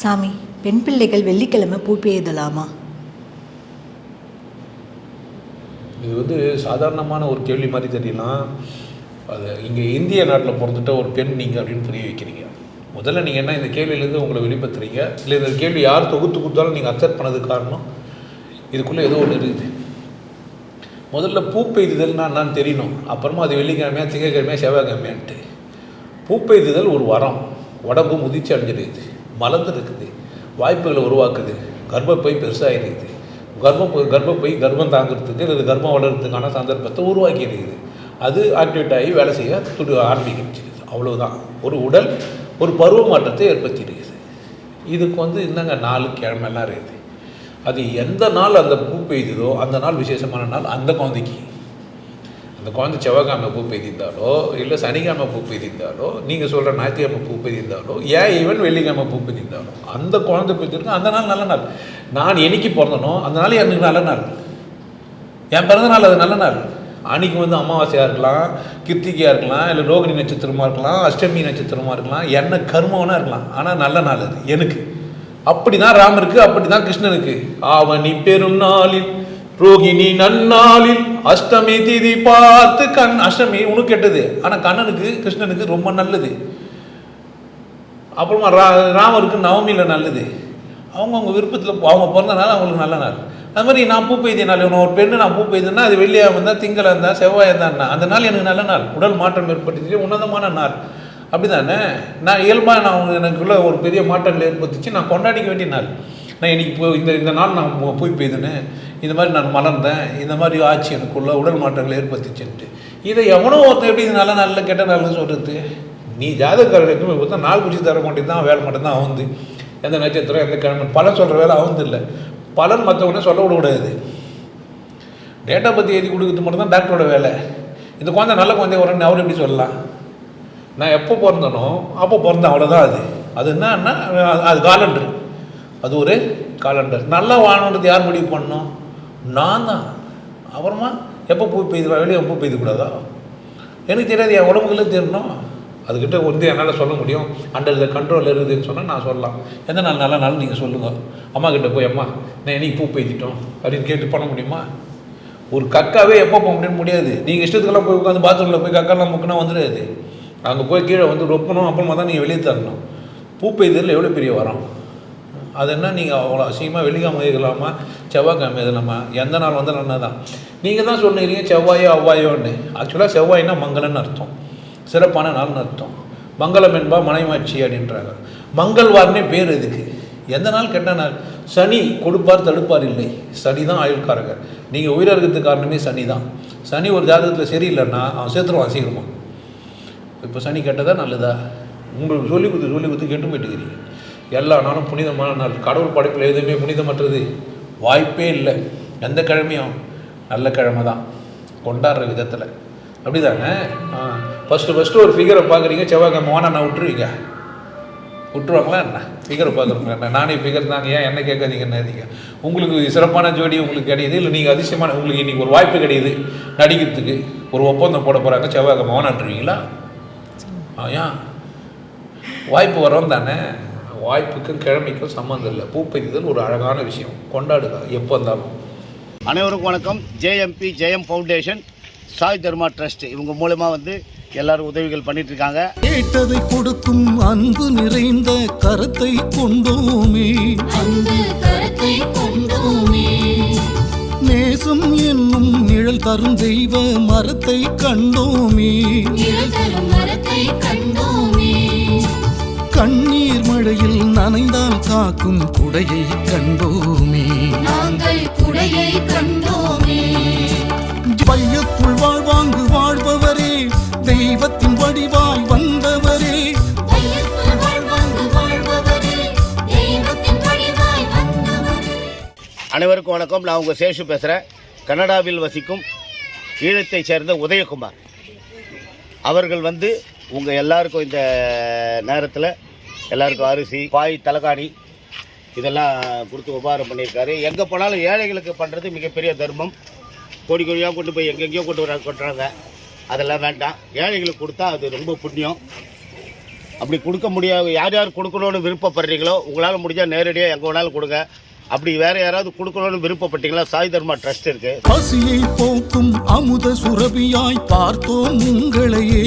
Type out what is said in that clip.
சாமி பெண் பிள்ளைகள் வெள்ளிக்கிழமை பூ பெய்தலாமா இது வந்து சாதாரணமான ஒரு கேள்வி மாதிரி தெரியலாம் அது இங்கே இந்திய நாட்டில் பிறந்துட்ட ஒரு பெண் நீங்கள் அப்படின்னு புரிய வைக்கிறீங்க. முதல்ல நீங்கள் என்ன இந்த கேள்வியிலேருந்து உங்களை வெளிப்படுத்துறீங்க? இல்லை இந்த கேள்வி யார் தொகுத்து கொடுத்தாலும் நீங்கள் அக்செப்ட் பண்ணதுக்கு காரணம்? இதுக்குள்ளே ஏதோ ஒன்று இருக்குது. முதல்ல பூ பெய்துதல்னா என்னன்னு தெரியணும். அப்புறமா அது வெள்ளிக்கிழமையா திங்கக்கிழமையா செவ்வாய்க்கிழமையான்ட்டு. பூ பெய்துதல் ஒரு வரம் உடம்பு முதிர்ச்சி அடைஞ்சிடுது. மலர்ந்து இருக்குது வாய்ப்புகளை உருவாக்குது. கர்ப்பப்பை பெருசாக இருக்குது கர்ப்பம் கர்ப்பப்பை கர்ப்பம் தாங்கிறதுக்கு அல்லது கர்ப்பம் வளர்கிறதுக்கான சந்தர்ப்பத்தை உருவாக்கி இருக்குது அது ஆக்டிவேட் ஆகி வேலை செய்ய துடு ஆரம்பிக்கிறது அவ்வளோதான் ஒரு உடல் ஒரு பருவ மாற்றத்தை ஏற்படுத்தி இருக்குது இதுக்கு வந்து என்னங்க நாலு கிழமெல்லாம் இருக்குது. அது எந்த நாள் அந்த பூ பெய்யுதோ அந்த நாள் விசேஷமான நாள் அந்த குழந்தைக்கு. அந்த குழந்தை செவ்வாய்க்கிழமை பூ பெய்திருந்தாலோ இல்லை சனிக்கிழமை பூ பெய்திருந்தாலோ நீங்கள் சொல்கிற ஞாயிற்றுக்கிழமை பூ பெய்திருந்தாலோ ஏன் ஈவன் வெள்ளிக்கிழமை பூ பெய்திருந்தாலோ அந்த குழந்தை பெய்திருக்கு அந்த நாள் நல்ல நாள். நான் என்னைக்கு பிறந்தனோ அந்த நாள் எனக்கு நல்ல நாள். என் பிறந்த நாள் அது நல்ல நாள். அன்னைக்கு வந்து அமாவாசையாக இருக்கலாம் கிருத்திகையாக இருக்கலாம் இல்லை ரோகிணி நட்சத்திரமாக இருக்கலாம் அஷ்டமி நட்சத்திரமாக இருக்கலாம் என்ன கர்மவனா இருக்கலாம். ஆனால் நல்ல நாள் அது எனக்கு. அப்படி தான் ராமருக்கு அப்படி தான் கிருஷ்ணனுக்கு ஆவணி பெரும் நாளில் ரோகிணி நன்னாளில் அஷ்டமி திதி பார்த்து கண் அஷ்டமி உனக்கு கெட்டது. ஆனால் கண்ணனுக்கு கிருஷ்ணனுக்கு ரொம்ப நல்லது. அப்புறமா ரா ராமருக்கு நவமியில் நல்லது. அவங்கவுங்க விருப்பத்தில் அவங்க பிறந்த நாள் அவங்களுக்கு நல்ல நாள். அது மாதிரி நான் பூ பெய்திய நாள் ஒரு பெண்ணு நான் பூ பெய்தேன்னா அது வெள்ளியாக இருந்தால் திங்களாக இருந்தால் செவ்வாயாக இருந்தான்னா அந்த நாள் எனக்கு நல்ல நாள். உடல் மாற்றம் ஏற்பட்டுச்சு உன்னதமான நாள். அப்படி தானே நான் இயல்பாக நான் எனக்குள்ளே ஒரு பெரிய மாற்றங்கள் ஏற்பட்டுச்சு நான் கொண்டாடிக்க வேண்டிய நாள். நான் இன்னைக்கு இந்த இந்த நாள் நான் போய் பெய்தேனே இந்த மாதிரி நான் மலர்ந்தேன் இந்த மாதிரி ஆட்சி எனக்குள்ள உடல் மாற்றங்கள் ஏற்பட்டுச்சுன்ட்டு இதை எவனோ ஒருத்தன் எப்படி இது நல்ல நல்ல கெட்ட நல்லது சொல்கிறது நீ ஜாதகக்காரர்களுக்குமே பார்த்தா நாள் குடிச்சு தர மாட்டேன் தான் வேலை மட்டும்தான் அவுந்து. எந்த நட்சத்திரம் எந்த கிழமை பலன் சொல்கிற வேலை அவுந்து இல்லை பலன் மற்றவங்க சொல்ல விடக்கூடாது டேட்டா பற்றி எழுதி கொடுக்குறது மட்டும்தான் டாக்டரோட வேலை. இந்த குழந்தை நல்ல குழந்தை வரேன்னு அவர் எப்படி சொல்லலாம்? நான் எப்போ பிறந்தனோ அப்போ பிறந்தேன் அவ்வளோதான் அது. அது என்னன்னா அது- அது காலண்டர் அது ஒரு காலண்டர் நல்லா வாழணுன்றது யார் முடிவு பண்ணோம் நான் தான் அப்புறமா எப்போ பூ பெய்து வெளியே பூ பெய்தக்கூடாதா? எனக்கு தெரியாது என் உடம்புக்குள்ளே தெரியணும். அதுக்கிட்ட வந்து என்னால் சொல்ல முடியும். அண்டர் த கண்ட்ரோல் இருக்குதுன்னு சொன்னால் நான் சொல்லலாம். எந்த நாள் நல்ல நாள் நீங்கள் சொல்லுங்கள் அம்மா கிட்ட போய் அம்மா நான் என்னைக்கு பூ பெய்திட்டோம். அப்படின்னு கேட்டு பண்ண முடியுமா? ஒரு கக்காவே எப்போ போக முடியும் முடியாது. நீங்கள் இஷ்டத்துக்கெல்லாம் போய் உட்காந்து பாத்ரூமில் போய் கக்காலாம் முக்கினா வந்துடாது. அங்கே போய் கீழே வந்து ரொப்பணும் அப்புறமா தான் நீங்கள் வெளியே தரணும். பூ பெய்தல் எவ்வளோ பெரிய வரம்? அது என்ன? நீங்கள் அவ்வளோ அசிங்கமாக வெள்ளிக்கிழமை எழுதலாமா செவ்வாய்க்கிழமை எழுதலாமா எந்த நாள் வந்தாலும் என்ன தான் நீங்கள் தான் சொல்லுறீங்க செவ்வாயோ அவ்வாயோன்னு. ஆக்சுவலாக செவ்வாய்னா மங்களன்னு அர்த்தம். சிறப்பான நாள்னு அர்த்தம். மங்களம் என்பா மனைமாட்சி அப்படின்றாங்க. மங்கள்வார்னே பேர் இதுக்கு. எந்த நாள்? கெட்ட நாள். சனி கொடுப்பார் தடுப்பார் இல்லை. சனி தான் ஆயுள்காரகர். நீங்கள் உயிரிழக்கிறதுக்கு காரணமே சனி தான். சனி ஒரு ஜாதகத்தில் சரியில்லைன்னா அவன் சேர்த்துருவான் சீக்கிரமா இப்போ சனி கெட்டதா நல்லதா? உங்களுக்கு சொல்லி கொடுத்து சொல்லி கொடுத்து கெட்டு போயிட்டுக்கிறீங்க எல்லா நாளும் புனிதமான நாள். கடவுள் படைப்பில் எதுவுமே புனிதமற்றது வாய்ப்பே இல்லை. எந்த கிழமையும் நல்ல கிழமை தான். கொண்டாடுற விதத்தில். அப்படி தானே ஃபஸ்ட்டு ஃபஸ்ட்டு ஒரு ஃபிகரை பார்க்குறீங்க செவ்வாய்க்கிழமை வானா நான் விட்டுருவீங்க விட்டுருவாங்களா என்ன? ஃபிகரை பார்க்குறவங்க என்ன? நானே ஃபிகர் தாங்க. ஏன் என்ன கேட்காதீங்கன்னு உங்களுக்கு சிறப்பான ஜோடி உங்களுக்கு கிடையாது. இல்லை நீங்கள் அதிசயமான உங்களுக்கு இன்றைக்கி ஒரு வாய்ப்பு கிடையாது. நடிக்கிறதுக்கு ஒரு ஒப்பந்தம் போட போகிறாங்க செவ்வாய்க்கிழமை வானான்றீங்களா ஏன்? வாய்ப்பு வரோம் தானே? வாய்ப்புக்கும் கிழமைக்கும் சம்மந்தம் இல்லை. பூப்பெய்தல் ஒரு அழகான விஷயம். கொண்டாடுங்க எப்போ இருந்தாலும் அனைவருக்கும் வணக்கம். JMP Jayam foundation Sai Dharma trust. இவங்க மூலமாக வந்து எல்லாரும் உதவிகள் பண்ணிட்டு இருக்காங்க கேட்டதை கொடுக்கும் அன்பு நிறைந்த கரத்தை கொண்டோமே. அன்பு கரத்தை கொண்டோமே. நேசம் என்னும் நிழல் தரும் தெய்வ மரத்தை கண்டோமே. நிழல் தரும் மரத்தை கண்டோமே. கண்ணீர் மழையில் நனைந்தால் காக்கும் குடையை கண்டோமே. நாங்கள் குடையை கண்டோமே. வையத்துள் வாழ்வாங்கு வாழ்பவரே தெய்வத்தின் வடிவாய் வந்தவரே. தையத்துள் வாழ்வாங்கு வாழ்பவரே தெய்வத்தின் வடிவாய் வந்தவரே. அனைவருக்கும் வணக்கம். நான் உங்கள் சேஷு பேசுகிறேன் கனடாவில் வசிக்கும் ஈழத்தைச் சேர்ந்த உதயகுமார். அவர்கள் வந்து உங்கள் எல்லாருக்கும் இந்த நேரத்தில் எல்லாருக்கும் அரிசி பாய் தலைகாணி இதெல்லாம் கொடுத்து உபகாரம் பண்ணியிருக்காரு. எங்கே போனாலும் ஏழைகளுக்கு பண்ணுறது மிகப்பெரிய தர்மம். கோடி கோடியாக கொண்டு போய் எங்கெங்கேயோ கொண்டு வர கொட்டுறாங்க. அதெல்லாம் வேண்டாம். ஏழைகளுக்கு கொடுத்தா அது ரொம்ப புண்ணியம். அப்படி கொடுக்க முடியாது யார் யார் கொடுக்கணும்னு விருப்பப்படுறீங்களோ உங்களால் முடிஞ்சால் நேரடியாக எங்கே வேணாலும் கொடுங்க. அப்படி வேற யாராவது கொடுக்கணும்னு விருப்பப்பட்டீங்களா சாய் தர்மா ட்ரஸ்ட் இருக்கு. பசியை போக்கும் அமுத சுரபியாய் பார்த்தோம் உங்களையே.